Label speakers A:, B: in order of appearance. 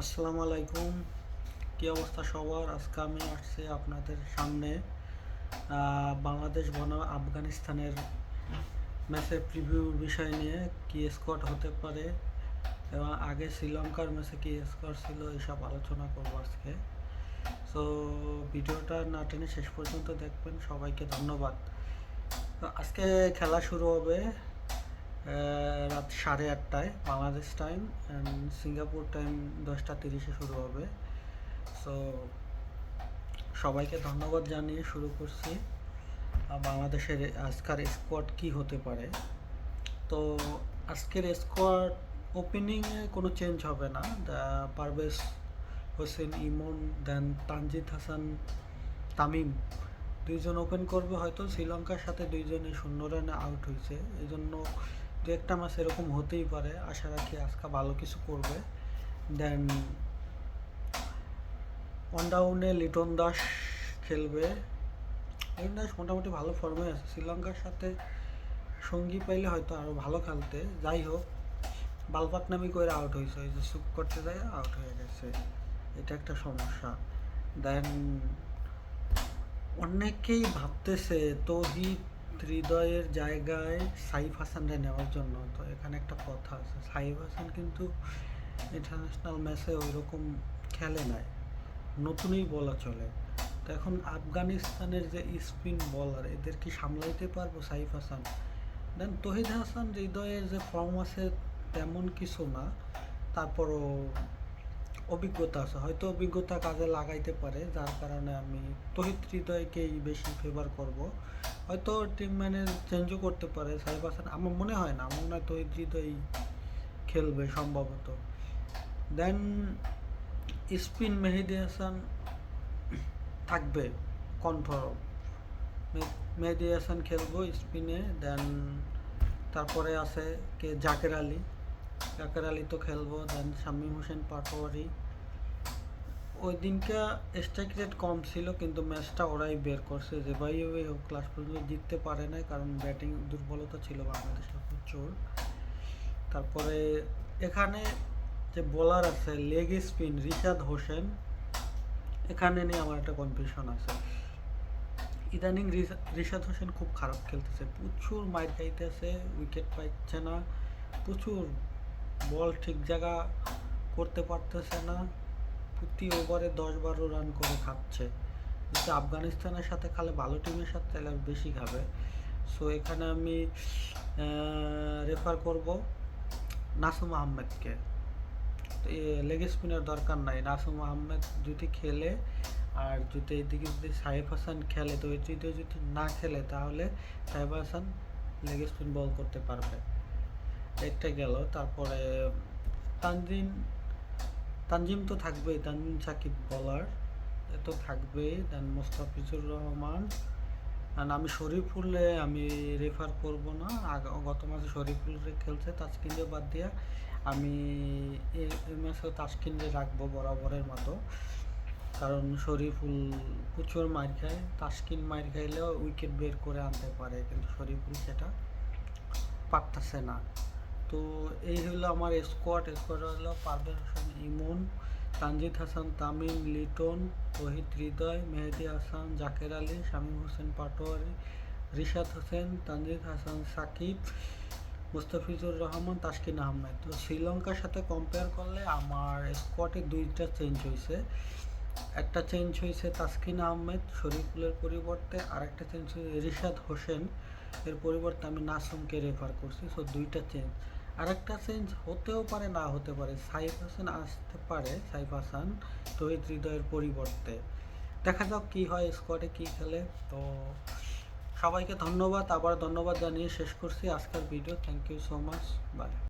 A: আসসালামু আলাইকুম। কী অবস্থা সবার? আজকে আমি আসছি আপনাদের সামনে বাংলাদেশ বনাম আফগানিস্তানের ম্যাচের প্রিভিউ বিষয় নিয়ে কি স্কোর হতে পারে এবং আগে শ্রীলঙ্কার ম্যাচে কি স্কোর ছিল এসব আলোচনা করব আজকে। সো ভিডিওটা না টেনে শেষ পর্যন্ত দেখবেন। সবাইকে ধন্যবাদ। আজকে খেলা শুরু হবে রাত সাড়ে আটটায় Bangladesh time and Singapore time দশটা তিরিশে শুরু হবে। সো সবাইকে ধন্যবাদ জানিয়ে শুরু করছি। বাংলাদেশের আজকের স্কোয়াড কি হতে পারে? তো আজকের স্কোয়াড ওপেনিংয়ে কোনো চেঞ্জ হবে না। পারভেজ হোসেন ইমন দেন তানজিদ হাসান তামিম দুইজন ওপেন করবে। হয়তো শ্রীলঙ্কার সাথে দুইজনে শূন্য রানে আউট হয়েছে। এই জন্য দু একটা মাস এরকম হতেই পারে। আশা রাখি আজকে ভালো কিছু করবে। দেন ওয়ান ডাউনে লিটন দাস খেলবে। লিটন দাস মোটামুটি ভালো ফর্মে আছে। শ্রীলঙ্কার সাথে সঙ্গী পাইলে হয়তো আরও ভালো খেলতে। যাই হোক, বালপাক নামি করে আউট হয়েছে ওই যে সুপ করতে যায় আউট হয়ে গেছে। এটা একটা সমস্যা। দেন অনেকেই ভাবতেছে তৌহিদ হৃদয়ের জায়গায় সাইফ হাসানরা নেওয়ার জন্য। তো এখানে একটা কথা আছে, সাইফ হাসান কিন্তু ইন্টারন্যাশনাল ম্যাচে ওই রকম খেলে নাই, নতুনই বলা চলে। তো এখন আফগানিস্তানের যে স্পিন বলার এদের কি সামলাইতে পারব সাইফ হাসান? দেন তহিদ হাসান হৃদয়ের যে ফর্ম আছে তেমন কিছু না, তারপরও অভিজ্ঞতা আছে। হয়তো অভিজ্ঞতা কাজে লাগাইতে পারে, যার কারণে আমি তহিদ হৃদয়কেই বেশি ফেভার করব। হয়তো টিম ম্যানে চেঞ্জও করতে পারে, সাহেব হাসান, আমার মনে হয় না, আমার মনে হয় তহিদ হৃদয় খেলবে সম্ভবত। দেন স্পিন মেহেদি হাসান থাকবে কনফার্ম মেহেদি হাসান খেলব স্পিনে দেন তারপরে আছে কে? জাকের আলী। জাকের আলী তো খেলব দেন শামীম হোসেন, পাটোয়ারি। ওই দিনকা স্ট্রাইক রেট কম ছিল, কিন্তু ম্যাচটা ওরাই বের করছে যে ভাই ওই ক্লাস পর্যন্ত জিততে পারে না কারণ ব্যাটিং দুর্বলতা ছিল বাংলাদেশের প্রচুর তারপরে এখানে যে বোলার আছে লেগ স্পিন রিশাদ হোসেন, এখানে নিয়ে আমার একটা কনফিউশন আছে। ইদানিং রিশাদ হোসেন খুব খারাপ খেলতেছে, প্রচুর মাইর খাইতেছে উইকেট পাইছে না, প্রচুর বল ঠিক জায়গা করতে পারতেছে না। প্রতি ওভারে দশ বারো রান করে খাচ্ছে। যদি আফগানিস্তানের সাথে খালে ভালো টিমের সাথে তাহলে বেশি খাবে। সো এখানে আমি রেফার করব নাসুম আহমেদকে। লেগ স্পিনের দরকার নাই। নাসুম আহমেদ যদি খেলে আর যদি এদিকে যদি সাহেব হাসান খেলে, তো তৃতীয় যদি না খেলে, তাহলে সাহেব হাসান লেগ স্পিন বল করতে পারবে। একটা গেল, তারপরে তানজিম তানজিম তো থাকবেই, তানজিম সাকিব বলার তো থাকবেই দেন মোস্তাফিজুর রহমান। আর আমি শরীফুলে আমি রেফার করব না গত মাসে শরীফুল খেলছে তাসকিনকে বাদ দিয়া, আমি এই মাসে তাসকিনকে রাখব বরাবরের মতো। কারণ শরীফুল প্রচুর মার খায় তাসকিন মার খাইলেও উইকেট বের করে আনতে পারে, কিন্তু শরীফুল সেটা পারতেছে না। তো এই হলো আমার স্কোয়াড স্কোয়াড হলো পারভেজ হোসেন, ইমন, তানজিদ হাসান, তামিম, লিটন তহিদ হৃদয়, মেহেদি হাসান, জাকের আলী, শামীম হোসেন পাটোয়ারি, রিশাদ হোসেন, তানজিদ হাসান, সাকিব, মুস্তাফিজুর রহমান তাসকিন আহমেদ। তো শ্রীলঙ্কার সাথে কম্পেয়ার করলে আমার স্কোয়াডে দুইটা চেঞ্জ হয়েছে একটা চেঞ্জ হয়েছে তাসকিন আহমেদ, শরীফুলের পরিবর্তে, আরেকটা চেঞ্জ হয়েছে রিশাদ হোসেন। এর পরিবর্তে আমি নাসুমকে রেফার করছি। সো দুইটা চেঞ্জ আরেকটা চেঞ্জ হতেও পারে, না হতে পারে, সাইফ হাসান আসতে পারে, সাইফ হাসান তহিদ হৃদয়ের পরিবর্তে। দেখা যাক কি হয় স্কোয়াডে কি খেলে। তো সবাইকে ধন্যবাদ। আবার ধন্যবাদ জানিয়ে শেষ করছি আজকের video thank you so much bye